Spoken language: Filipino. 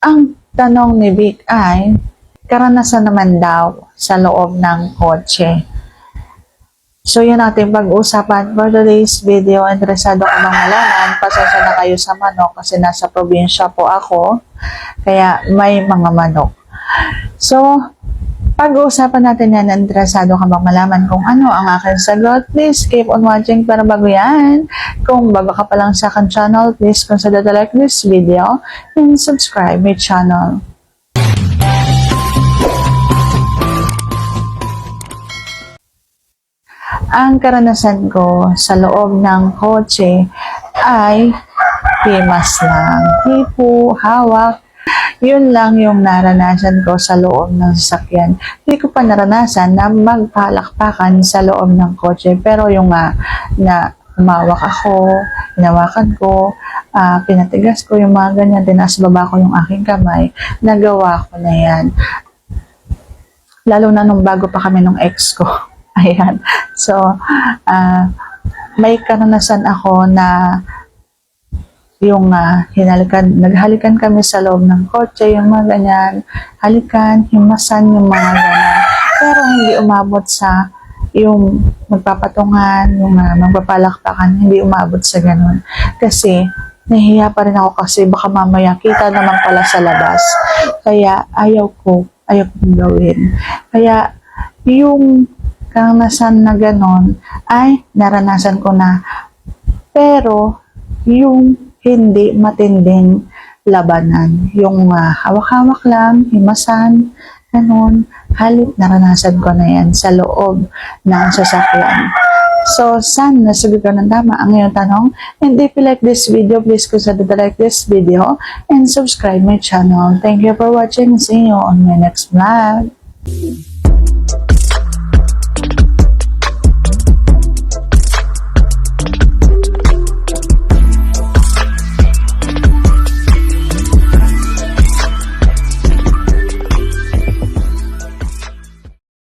Ang tanong ni Vic ay, karanasan naman daw sa loob ng kotse. So, yun natin pag-usapan for today's video. Interesado ka bang malaman? Pasensya na kayo sa manok kasi nasa probinsya po ako. Kaya may mga manok. So, pag-uusapan natin yan, interesado ka bang malaman kung ano ang aking sagot? Please keep on watching para bago yan. Kung bago ka pa lang sa akin channel, please consider to like this video and subscribe my channel. Ang karanasan ko sa loob ng kotse ay himas lang. Hipo, hawak, yun lang yung naranasan ko sa loob ng sasakyan. Hindi ko pa naranasan na magpalakpakan sa loob ng kotse. Pero yung nga, na umawak ako, hinawakan ko, ah, pinatigas ko yung mga ganyan, tinaas baba ko yung aking kamay, nagawa ko na yan. Lalo na nung bago pa kami nung ex ko. Ayan. So, ah, may karanasan ako na yung ah, hinalikan, naghalikan kami sa loob ng kotse, yung mga ganyan, halikan, himasan yung mga ganyan. Pero hindi umabot sa yung magpapatungan, yung uh, magpapalakpakan, hindi umabot sa ganun. Kasi, nahihiya pa rin ako kasi baka mamaya kita naman pala sa labas. Kaya, ayaw ko, ayaw kong gawin. Kaya, yung karanasan na ganon, ay naranasan ko na. Pero, yung hindi matinding labanan. Yung ah, hawak-hawak lang, himasan, ganun. Halit naranasan ko na yan sa loob ng sasakyan. So, saan nasagot ko ng tama ang iyong tanong? And if you like this video, please consider to like this video and subscribe my channel. Thank you for watching. See you on my next vlog.